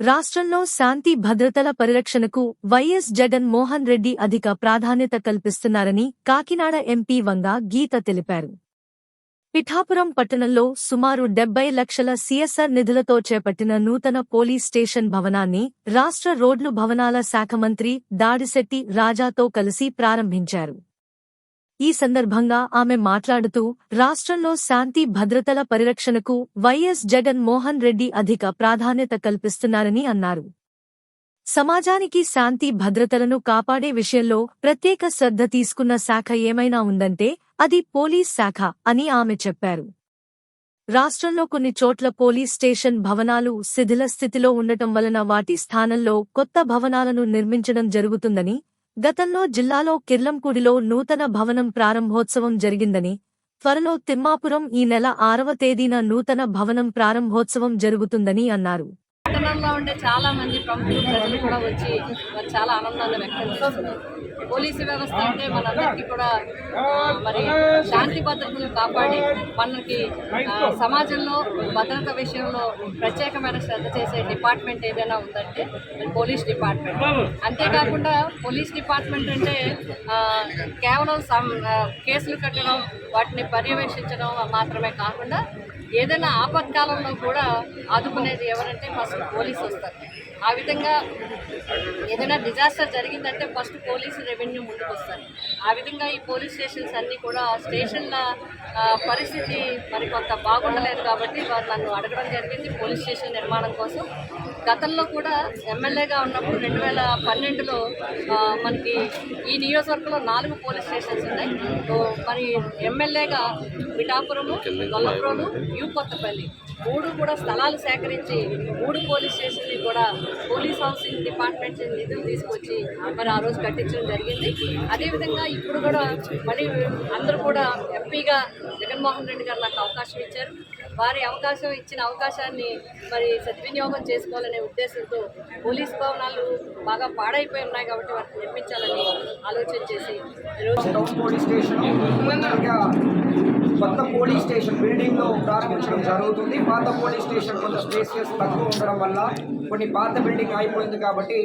రాష్ట్రంలో శాంతి భద్రతల పరిరక్షణకు వైఎస్ జగన్ మోహన్ రెడ్డి అధిక ప్రాధాన్యత కల్పిస్తున్నారని కాకినాడ ఎంపీ వంగ గీత తెలిపారు. పిఠాపురం పట్టణంలో సుమారు డెబ్బై లక్షల సిఎస్ఆర్ నిధులతో చేపట్టిన నూతన పోలీస్ స్టేషన్ భవనాన్ని రాష్ట్ర రోడ్లు భవనాల శాఖ మంత్రి దాడిశెట్టి రాజాతో కలిసి ప్రారంభించారు. ఈ సందర్భంగా ఆమె మాట్లాడుతూ రాష్ట్రంలో శాంతి భద్రతల పరిరక్షణకు వైఎస్ జగన్ మోహన్ రెడ్డి అధిక ప్రాధాన్యత కల్పిస్తున్నారని అన్నారు. సమాజానికి శాంతి భద్రతలను కాపాడే విషయంలో ప్రత్యేక శ్రద్ధ తీసుకున్న శాఖ ఏమైనా ఉందంటే అది పోలీస్ శాఖ అని ఆమె చెప్పారు. రాష్ట్రంలో కొన్ని చోట్ల పోలీస్ స్టేషన్ భవనాలు శిథిల స్థితిలో ఉండటం వలన వాటి స్థానంలో కొత్త భవనాలను నిర్మించడం జరుగుతుందని గతంలో జిల్లాలో కిర్లంపూడిలో నూతన భవనం ప్రారంభోత్సవం జరిగిందని త్వరలో తిమ్మాపురం ఈ నెల ఆరవ తేదీన నూతన భవనం ప్రారంభోత్సవం జరుగుతుందని అన్నారు. పట్టణంలో ఉండే చాలా మంది ప్రముఖులు ప్రజలు కూడా వచ్చి మరి చాలా ఆనందాన్ని వ్యక్తం చేస్తున్నారు. పోలీసు వ్యవస్థ అంటే మనందరికీ కూడా మరి శాంతి భద్రతలు కాపాడి మనకి సమాజంలో భద్రత విషయంలో ప్రత్యేకమైన శ్రద్ధ చేసే డిపార్ట్మెంట్ ఏదైనా ఉందంటే పోలీస్ డిపార్ట్మెంట్. అంతేకాకుండా పోలీస్ డిపార్ట్మెంట్ అంటే కేవలం కేసులు కట్టడం వాటిని పర్యవేక్షించడం మాత్రమే కాకుండా ఏదైనా ఆపత్కాలంలో కూడా ఆదుకునేది ఎవరంటే ఫస్ట్ పోలీసు వస్తారు. ఆ విధంగా ఏదైనా డిజాస్టర్ జరిగిందంటే ఫస్ట్ పోలీసు రెవెన్యూ ముందుకు వస్తారు ఆ విధంగా ఈ పోలీస్ స్టేషన్స్ అన్నీ కూడా స్టేషన్ల పరిస్థితి మరి కొంత బాగుండలేదు కాబట్టి వారు నన్ను అడగడం జరిగింది పోలీస్ స్టేషన్ నిర్మాణం కోసం. గతంలో కూడా ఎమ్మెల్యేగా ఉన్నప్పుడు రెండు వేల పన్నెండులో మనకి ఈ నియోజకవర్గంలో నాలుగు పోలీస్ స్టేషన్స్ ఉన్నాయి. మరి ఎమ్మెల్యేగా పిఠాపురము గొల్లప్రోలు న్యూ కొత్తపల్లి మూడు కూడా స్థలాలు సేకరించి మూడు పోలీస్ స్టేషన్ని కూడా పోలీస్ హౌసింగ్ డిపార్ట్మెంట్ నిధులు తీసుకొచ్చి మరి ఆ రోజు కట్టించడం జరిగింది. అదేవిధంగా ఇప్పుడు కూడా మళ్ళీ అందరూ కూడా ఎంపీగా జగన్మోహన్ రెడ్డి గారు నాకు అవకాశం ఇచ్చారు. వారి అవకాశం ఇచ్చిన అవకాశాన్ని మరి సద్వినియోగం చేసుకోవాలనే ఉద్దేశంతో పోలీస్ భవనాలు బాగా పాడైపోయి ఉన్నాయి కాబట్టి వాటిని నిర్మించాలని ఆలోచన చేసి టౌన్ పోలీస్ స్టేషన్ కొత్త పోలీస్ స్టేషన్ బిల్డింగ్లో ప్రారంభించడం జరుగుతుంది. పాత పోలీస్ స్టేషన్ కొంత స్పేసియస్ తక్కువ ఉండడం వల్ల కొన్ని పాత బిల్డింగ్ అయిపోయింది కాబట్టి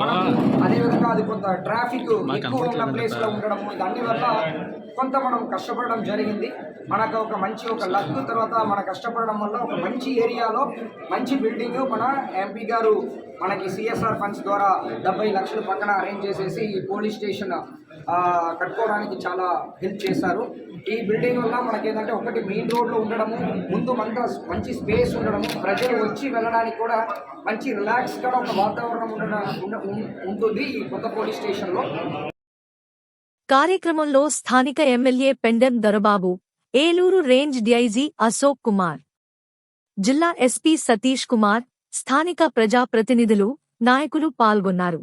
మనం అదేవిధంగా అది కొంత ట్రాఫిక్ ఎక్కువ ఉన్న ప్లేస్లో ఉండడం దాని వల్ల కొంత మనం కష్టపడడం జరిగింది. మనకు ఒక మంచి ఒక లక్ తర్వాత మన కష్టపడడం వల్ల ఒక మంచి ఏరియాలో మంచి బిల్డింగ్ మన ఎంపీ గారు మనకి సిఎస్ఆర్ ఫండ్స్ ద్వారా డెబ్బై లక్షలు పక్కన అరేంజ్ చేసేసి ఈ పోలీస్ స్టేషన్ ఆ, కట్టుకోవడానికి చాలా హెల్ప్ చేశారు. ఈ బిల్డింగ్ వల్ల మనకి ఏంటంటే ఒకటి మెయిన్ రోడ్లో ఉండడము ముందు మనకు మంచి స్పేస్ ఉండడము ప్రజలు వచ్చి వెళ్ళడానికి కూడా మంచి రిలాక్స్గా ఒక వాతావరణం ఉండడం ఉంటుంది ఈ కొత్త పోలీస్ స్టేషన్లో కార్యక్రమంలో స్థానిక MLA Pendem Dorababu Eluru range DIG Ashok Kumar. జిల్లా ఎస్పీ సతీష్ కుమార్ స్థానిక ప్రజాప్రతినిధులు నాయకులు పాల్గొన్నారు.